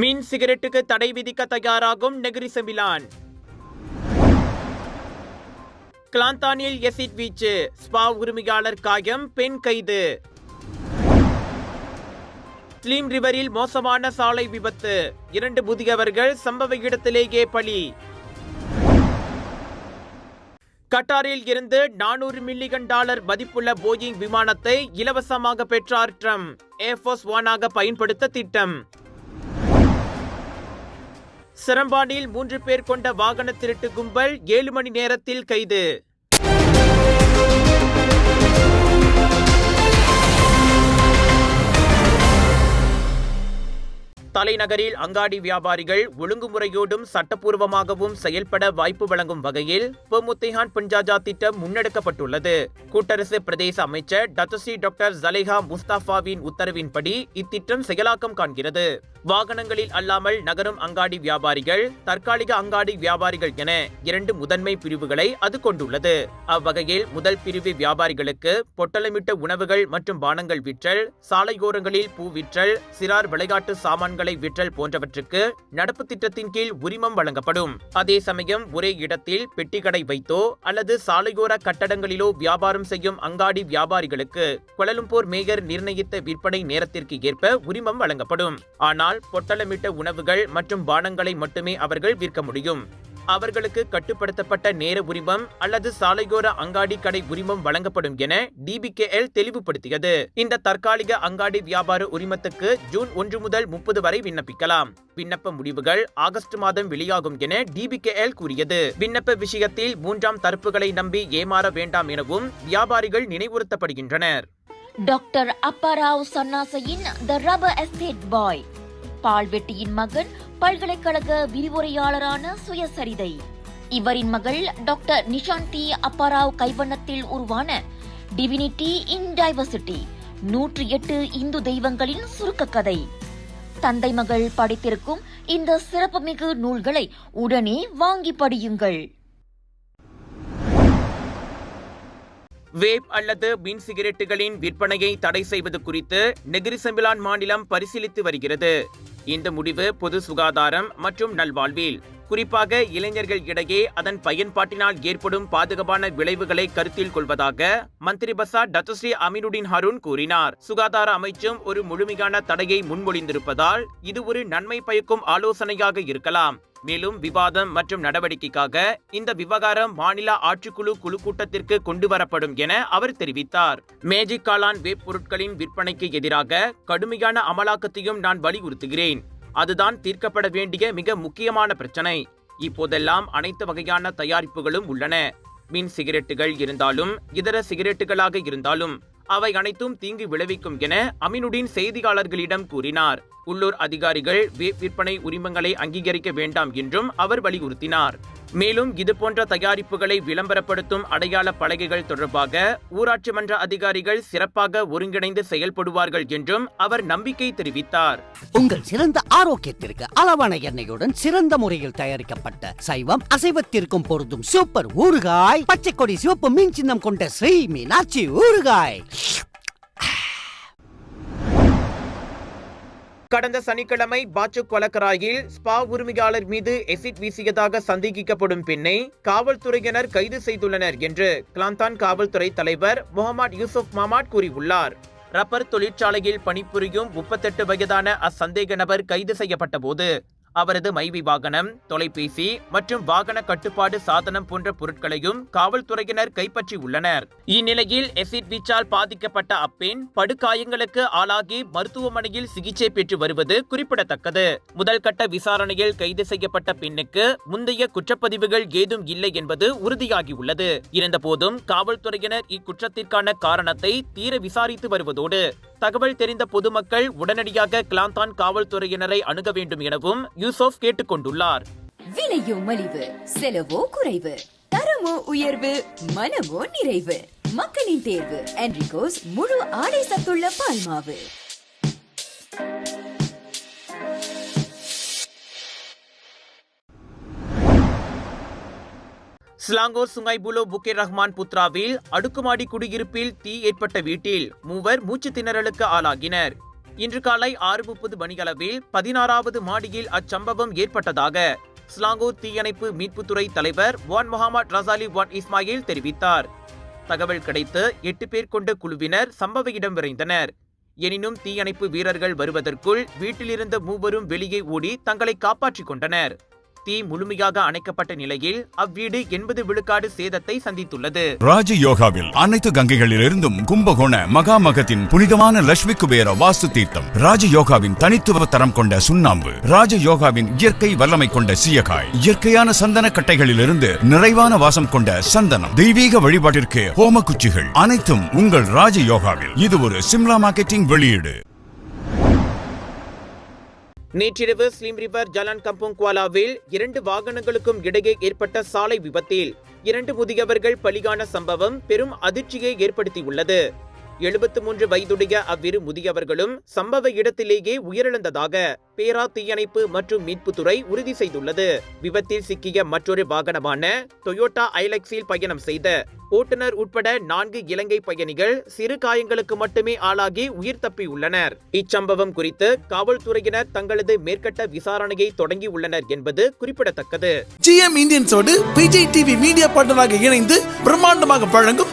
மின் சிகரெட்டுக்கு தடை விதிக்க தயாராகும் நெகிரி செமிலான் கிளாந்தானில் எசிட் வீச்சு. ஸ்பா உரிமையாளர் காயம் பெண் கைது. ஸ்லீம் ரிவரில் மோசமான சாலை விபத்து. இரண்டு முதியவர்கள் சம்பவ இடத்திலேயே பலி. கட்டாரில் இருந்து நானூறு மில்லியன் டாலர் மதிப்புள்ள போயிங் விமானத்தை இலவசமாக பெற்றார் ட்ரம்ப். ஏர்ஃபோர்ஸ் ஒனாக பயன்படுத்த திட்டம். சிரம்பானில் மூன்று பேர் கொண்ட வாகன திருட்டு கும்பல் ஏழு மணி நேரத்தில் கைது. தலைநகரில் அங்காடி வியாபாரிகள் ஒழுங்குமுறையோடும் சட்டப்பூர்வமாகவும் செயல்பட வாய்ப்பு வழங்கும் வகையில் பொமுத்திஹான் பஞ்சாஜா திட்டம் முன்னெடுக்கப்பட்டுள்ளது. கூட்டரசு பிரதேச அமைச்சர் டத்துசி டாக்டர் ஜலேஹா முஸ்தாஃபாவின் உத்தரவின்படி இத்திட்டம் செயலாக்கம் காண்கிறது. வாகனங்களில் அல்லாமல் நகரும் அங்காடி வியாபாரிகள் தற்காலிக அங்காடி வியாபாரிகள் என இரண்டு முதன்மை பிரிவுகளை அது கொண்டுள்ளது. அவ்வகையில் முதல் பிரிவு வியாபாரிகளுக்கு பொட்டலமிட்ட உணவுகள் மற்றும் பானங்கள் விற்றல் சாலையோரங்களில் பூ விற்றல் சிறார் விளையாட்டு சாமான்களை விற்றல் போன்றவற்றுக்கு நடப்பு திட்டத்தின் கீழ் உரிமம் வழங்கப்படும். அதே சமயம் ஒரே இடத்தில் பெட்டிக்கடை வைத்தோ அல்லது சாலையோர கட்டடங்களிலோ வியாபாரம் செய்யும் அங்காடி வியாபாரிகளுக்கு கொலலும்பூர் மேயர் நிர்ணயித்த விற்பனை நேரத்திற்கு ஏற்ப உரிமம் வழங்கப்படும். ஆனால் பொட்டலமிட்ட உணவுகள் மற்றும் பானங்களை மட்டுமே அவர்கள் விற்க முடியும். அவர்களுக்கு கட்டுப்படுத்தப்பட்ட நேர உரிமம் அல்லது சாலையோர அங்காடி கடை உரிமம் வழங்கப்படும் என டிபிகேஎல் தெளிவுபடுத்தியது. இந்த தற்காலிக அங்காடி வியாபார உரிமத்துக்கு ஜூன் ஒன்று முதல் முப்பது வரை விண்ணப்பிக்கலாம். விண்ணப்ப முடிவுகள் ஆகஸ்ட் மாதம் வெளியாகும் என டிபிகேஎல் கூறியது. விண்ணப்ப விஷயத்தில் மூன்றாம் தரப்புகளை நம்பி ஏமாற வேண்டாம் எனவும் வியாபாரிகள் நினைவுறுத்தப்படுகின்றனர். டாக்டர் அப்பாராவ் சன்னாசையின் த எஸ்டேட் பாய். பால்வெட்டியின் மகன் பல்கலைக்கழக விரிவுரையாளரான சுயசரிதை. இவரின் மகள் டாக்டர் நிஷாந்தி அப்பாராவ் கைவண்ணத்தில் உருவான டிவினிட்டி இன் டைவர்சிட்டி நூற்றி எட்டு இந்து தெய்வங்களின் சுருக்க கதை. தந்தை மகள் படித்திருக்கும் இந்த சிறப்புமிகு நூல்களை உடனே வாங்கி படியுங்கள். வேப் அல்லது மின் சிகரெட்டுகளின் விற்பனையை தடை செய்வது குறித்து நெகிரி செம்பிலான் மாநிலம் பரிசீலித்து வருகிறது. இந்த முடிவு பொது சுகாதாரம் மற்றும் நல்வாழ்வில். குறிப்பாக இளைஞர்கள் இடையே அதன் பயன்பாட்டினால் ஏற்படும் பாதுகாப்பான விளைவுகளை கருத்தில் கொள்வதாக மந்திரி பசா டத்துஸ்ரீ அமீனுடின் ஹருண் கூறினார். சுகாதார அமைச்சும் ஒரு முழுமையான தடையை முன்மொழிந்திருப்பதால் இது ஒரு நன்மை பயக்கும் ஆலோசனையாக இருக்கலாம். மேலும் விவாதம் மற்றும் நடவடிக்கைக்காக இந்த விவகாரம் மாநில ஆட்சிக்குழு குழு கூட்டத்திற்கு கொண்டு வரப்படும் என அவர் தெரிவித்தார். மேஜிக் காளான் வேப் பொருட்களின் விற்பனைக்கு எதிராக கடுமையான அமலாக்கத்தையும் நான் வலியுறுத்துகிறேன். அதுதான் தீர்க்கப்பட வேண்டிய மிக முக்கியமான பிரச்சனை. இப்போதெல்லாம் அனைத்து வகையான தயாரிப்புகளும் உள்ளன. மின் சிகரெட்டுகள் இருந்தாலும் இதர சிகரெட்டுகளாக இருந்தாலும் அவை அனைத்தும் தீங்கு விளைவிக்கும் என அமீனுடின் செய்தியாளர்களிடம் கூறினார். உள்ளூர் அதிகாரிகள் வேப் விற்பனை உரிமங்களை அங்கீகரிக்க வேண்டாம் என்றும் அவர் வலியுறுத்தினார். மேலும் இதுபோன்ற தயாரிப்புகளை விளம்பரப்படுத்தும் அடையாள பலகைகள் தொடர்பாக ஊராட்சி மன்ற அதிகாரிகள் சிறப்பாக ஒருங்கிணைந்து செயல்படுவார்கள் என்றும் அவர் நம்பிக்கை தெரிவித்தார். உங்கள் சிறந்த ஆரோக்கியத்திற்கு அளவான எண்ணெயுடன் சிறந்த முறையில் தயாரிக்கப்பட்ட சைவம் அசைவத்திற்கும் பொருந்தும் சூப்பர் ஊறுகாய் பச்சை கொடி சிவப்பு மீன் சின்னம் கொண்ட ஸ்ரீ மீனாட்சி ஊறுகாய். கடந்த சனிக்கிழமை பாச்சு கொலக்கராயில் ஸ்பா உரிமையாளர் மீது எசிட் வீசியதாக சந்தேகிக்கப்படும் பெண்ணை காவல்துறையினர் கைது செய்துள்ளனர் என்று கிளாந்தான் காவல்துறை தலைவர் முகமது யூசுப் மாமாட் கூறியுள்ளார். ரப்பர் தொழிற்சாலையில் பணிபுரியும் முப்பத்தெட்டு வயதான அச்சந்தேக நபர் கைது செய்யப்பட்டபோது அவரது மைவி வாகனம் தொலைபேசி மற்றும் வாகன கட்டுப்பாடு சாதனம் போன்ற பொருட்களையும் காவல்துறையினர் கைப்பற்றி உள்ளனர் இந்நிலையில் எசிட் வீச்சால் பாதிக்கப்பட்ட அப்பெண் படுகாயங்களுக்கு ஆளாகி மருத்துவமனையில் சிகிச்சை பெற்று வருவது குறிப்பிடத்தக்கது. முதல் கட்ட விசாரணையில் கைது செய்யப்பட்ட பெண்ணுக்கு முந்தைய குற்றப்பதிவுகள் ஏதும் இல்லை என்பது உறுதியாகியுள்ளது. இருந்தபோதும் காவல்துறையினர் இக்குற்றத்திற்கான காரணத்தை தீர விசாரித்து வருவதோடு தகவல் தெரிந்த பொதுமக்கள் உடனடியாக கிளாந்தான் காவல்துறையினரை அணுக வேண்டும் எனவும் யூசோப் கேட்டுக்கொண்டுள்ளார். விலையோ மலிவு செலவோ குறைவு தரமோ உயர்வு மனமோ நிறைவு. மக்களின் தேர்வு என்ரிகோஸ் முழு ஆடை சத்துள்ள பால்மாவு. ஸ்லாங்கோர் சுங்கைபுலோ புக்கே ரஹ்மான் புத்ராவில் அடுக்குமாடி குடியிருப்பில் தீ ஏற்பட்ட வீட்டில் மூவர் மூச்சு திணறலுக்கு ஆளாகினர். இன்று காலை ஆறு முப்பது மணியளவில் பதினாறாவது மாடியில் அச்சம்பவம் ஏற்பட்டதாக ஸ்லாங்கூர் தீயணைப்பு மீட்புத்துறை தலைவர் வான் முகமது ரசாலி வான் இஸ்மாயில் தெரிவித்தார். தகவல் கிடைத்து எட்டு பேர் கொண்ட குழுவினர் சம்பவ இடம் விரைந்தனர். எனினும் தீயணைப்பு வீரர்கள் வருவதற்குள் வீட்டிலிருந்த மூவரும் வெளியே ஓடி தங்களை காப்பாற்றிக் கொண்டனர். தீ முழுமையாக அணைக்கப்பட்ட நிலையில் அவ்வீடு எண்பது விழுக்காடு சேதத்தை சந்தித்துள்ளது. ராஜயோகாவில் அனைத்து கங்கைகளிலிருந்தும் கும்பகோண மகாமகத்தின் புனிதமான லட்சுமி குபேர வாஸ்து தீர்த்தம் ராஜ யோகாவின் தனித்துவ தரம் கொண்ட சுண்ணாம்பு ராஜ யோகாவின் இயற்கை வல்லமை கொண்ட சீயக்காய் இயற்கையான சந்தன கட்டைகளிலிருந்து நிறைவான வாசம் கொண்ட சந்தனம் தெய்வீக வழிபாட்டிற்கு ஹோம குச்சிகள் அனைத்தும் உங்கள் ராஜ யோகாவில். இது ஒரு சிம்லா மார்க்கெட்டிங் வெளியீடு. நேற்றிரவு ஸ்லீம் ரிவர் ஜலான் கம்புங் குவாலாவில் இரண்டு வாகனங்களுக்கும் இடையே ஏற்பட்ட சாலை விபத்தில் இரண்டு முதியவர்கள் பலியான சம்பவம் பெரும் அதிர்ச்சியை ஏற்படுத்தியுள்ளது. எழுபத்து மூன்று வயதுடைய அவ்விரு முதியவர்களும் சம்பவ இடத்திலேயே உயிரிழந்ததாக பேரா தீயணைப்பு மற்றும் மீட்புத்துறை உறுதி செய்துள்ளது. விபத்தில் சிக்கிய மற்றொரு வாகனமான டொயோட்டா ஐலக்ஸில் பயணம் செய்த ஓட்டுநர் உட்பட நான்கு இலங்கை பயணிகள் சிறு காயங்களுக்கு மட்டுமே ஆளாகி உயிர் தப்பியுள்ளனர். இச்சம்பவம் குறித்து காவல்துறையினர் தங்களது மேற்கட்ட விசாரணையை தொடங்கியுள்ளனர் என்பது குறிப்பிடத்தக்கது. ஜிஎம் இந்தியன்ஸோடு விஜய் டிவி மீடியா பார்ட்னராக இணைந்து பிரம்மாண்டமாக வழங்கும்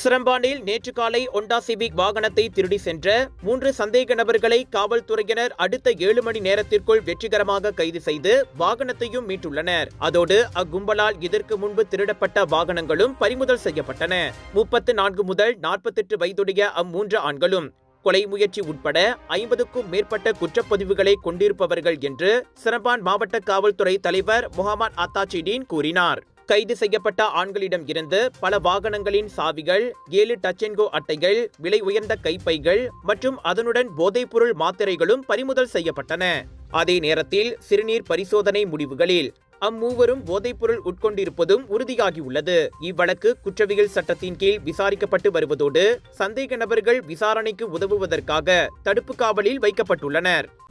சிரம்பானில் நேற்று காலை ஒண்டா சிவிக் வாகனத்தை திருடி சென்ற மூன்று சந்தேக நபர்களை காவல்துறையினர் அடுத்த ஏழு மணி நேரத்திற்குள் வெற்றிகரமாக கைது செய்து வாகனத்தையும் மீட்டுள்ளனர். அதோடு அக்கும்பலால் இதற்கு முன்பு திருடப்பட்ட வாகனங்களும் பறிமுதல் செய்யப்பட்டன. முப்பத்து நான்கு முதல் நாற்பத்தெட்டு வயதுடைய அம்மூன்று ஆண்களும் கொலை முயற்சி உட்பட ஐம்பதுக்கும் மேற்பட்ட குற்றப்பதிவுகளை கொண்டிருப்பவர்கள் என்று சிரம்பான் மாவட்ட காவல்துறை தலைவர் முகமது அத்தாச்சிடீன் கூறினார். கைது செய்யப்பட்ட ஆண்களிடம் இருந்து பல வாகனங்களின் சாவிகள் ஏழு டச்சென்கோ அட்டைகள் விலை உயர்ந்த கைப்பைகள் மற்றும் அதனுடன் போதைப்பொருள் மாத்திரைகளும் பறிமுதல் செய்யப்பட்டன. அதே நேரத்தில் சிறுநீர் பரிசோதனை முடிவுகளில் அம்மூவரும் போதைப்பொருள் உட்கொண்டிருப்பதும் உறுதியாகியுள்ளது. இவ்வழக்கு குற்றவியல் சட்டத்தின் கீழ் விசாரிக்கப்பட்டு வருவதோடு சந்தேக நபர்கள் விசாரணைக்கு உதவுவதற்காக தடுப்பு காவலில் வைக்கப்பட்டுள்ளனர்.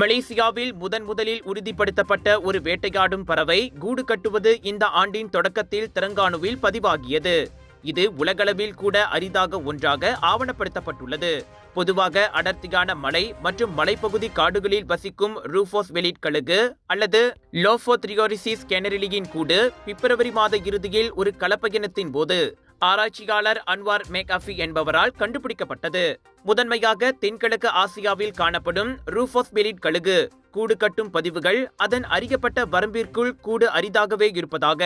மலேசியாவில் முதன் முதலில் உறுதிப்படுத்தப்பட்ட ஒரு வேட்டையாடும் பறவை கூடு கட்டுவது இந்த ஆண்டின் தொடக்கத்தில் தெலங்கானுவில் பதிவாகியது. இது உலகளவில் கூட அரிதாக ஒன்றாக ஆவணப்படுத்தப்பட்டுள்ளது. பொதுவாக அடர்த்தியான மலை மற்றும் மலைப்பகுதி காடுகளில் வசிக்கும் ரூஃபோஸ் வெளிட் கழுகு அல்லது லோஃபோத்ரியோரிசிஸ் கெனரிலியின் கூடு பிப்ரவரி மாத இறுதியில் ஒரு கலப்பயணத்தின் போது ஆராய்ச்சியாளர் அன்வார் மேக்அஃபி என்பவரால் கண்டுபிடிக்கப்பட்டது. முதன்மையாக தென்கிழக்கு ஆசியாவில் காணப்படும் ரூஃபோஸ்பெலிட் கழுகு கூடு கட்டும் பதிவுகள் அதன் அறியப்பட்ட வரம்பிற்குள் கூடு அரிதாகவே இருப்பதாக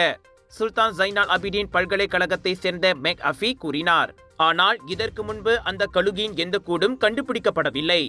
சுல்தான் ஜைனால் அபிடின் பல்கலைக்கழகத்தை சேர்ந்த மேக் அஃபி கூறினார். ஆனால் இதற்கு முன்பு அந்த கழுகின் எந்த கூடும் கண்டுபிடிக்கப்படவில்லை.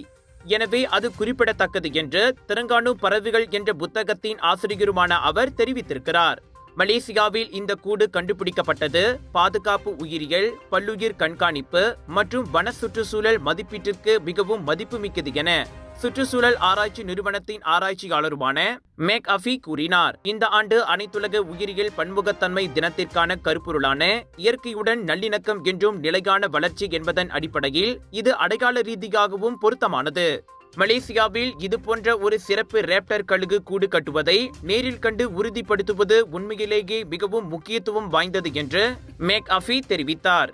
எனவே அது குறிப்பிடத்தக்கது என்று தெலங்கானு பறவைகள் என்ற புத்தகத்தின் ஆசிரியருமான அவர் தெரிவித்திருக்கிறார். மலேசியாவில் இந்த கூடு கண்டுபிடிக்கப்பட்டது. பாதுகாப்பு உயிரியல் பல்லுயிர் கண்காணிப்பு மற்றும் வன சுற்றுச்சூழல் மதிப்பீட்டிற்கு மிகவும் மதிப்புமிக்கது என சுற்றுச்சூழல் ஆராய்ச்சி நிறுவனத்தின் ஆராய்ச்சியாளருமான மேக் அஃபி கூறினார். இந்த ஆண்டு அனைத்துலக உயிரியல் பன்முகத்தன்மை தினத்திற்கான கருப்பொருளான இயற்கையுடன் நல்லிணக்கம் என்றும் நிலையான வளர்ச்சி என்பதன் அடிப்படையில் இது அடையாள ரீதியாகவும் பொருத்தமானது. மலேசியாவில் இதுபோன்ற ஒரு சிறப்பு ரேப்டர் கழுகு கூடு கட்டுவதை நேரில் கண்டு உறுதிப்படுத்துவது உண்மையிலேயே மிகவும் முக்கியத்துவம் வாய்ந்தது என்று மேக் அஃபி தெரிவித்தார்.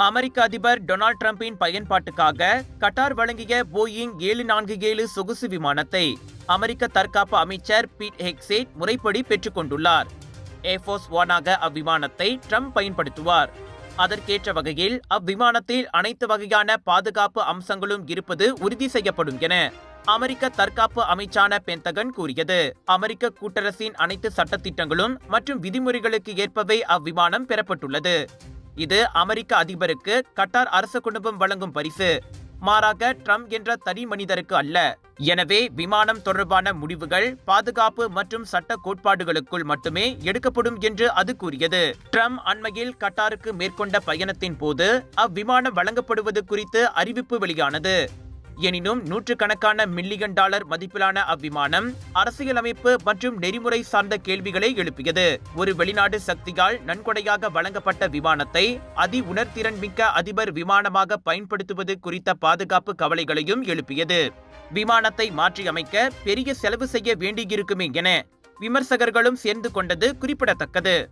அமெரிக்க அதிபர் டொனால்ட் டிரம்பின் பயன்பாட்டுக்காக கட்டார் வழங்கிய போயிங் ஏழு நான்கு ஏழு சொகுசு விமானத்தை அமெரிக்க தற்காப்பு அமைச்சர் பீட் ஹெக்ஸேட் முறைப்படி பெற்றுக்கொண்டுள்ளார் ஏர்ஃபோர்ஸ் ஒனாக அவ்விமானத்தை ட்ரம்ப் பயன்படுத்துவார். அதற்கேற்ற வகையில் அவ்விமானத்தில் அனைத்து வகையான பாதுகாப்பு அம்சங்களும் இருப்பது உறுதி செய்யப்படும் என அமெரிக்க தற்காப்பு அமைச்சான பென்தகன் கூறியது. அமெரிக்க கூட்டரசின் அனைத்து சட்டத்திட்டங்களும் மற்றும் விதிமுறைகளுக்கு ஏற்பவே அவ்விமானம் பெறப்பட்டுள்ளது. இது அமெரிக்க அதிபருக்கு கட்டார் அரச குடும்பம் வழங்கும் பரிசு. மாறாக ட்ரம்ப் என்ற தனி மனிதருக்கு அல்ல. எனவே விமானம் தொடர்பான முடிவுகள் பாதுகாப்பு மற்றும் சட்ட கோட்பாடுகளுக்குள் மட்டுமே எடுக்கப்படும் என்று அது கூறியது. ட்ரம்ப் அண்மையில் கட்டாருக்கு மேற்கொண்ட பயணத்தின் போது அவ்விமானம் வழங்கப்படுவது குறித்து அறிவிப்பு வெளியானது. எனினும் நூற்றுக்கணக்கான மில்லியன் டாலர் மதிப்பிலான அவ்விமானம் அரசியலமைப்பு மற்றும் நெறிமுறை சார்ந்த கேள்விகளை எழுப்பியது. ஒரு வெளிநாடு சக்தியால் நன்கொடையாக வழங்கப்பட்ட விமானத்தை அதி உணர்திறன் மிக்க அதிபர் விமானமாக பயன்படுத்துவது குறித்த பாதுகாப்பு கவலைகளையும் எழுப்பியது. விமானத்தை மாற்றியமைக்க பெரிய செலவு செய்ய வேண்டியிருக்குமே என விமர்சகர்களும் சேர்ந்து கொண்டது குறிப்பிடத்தக்கது.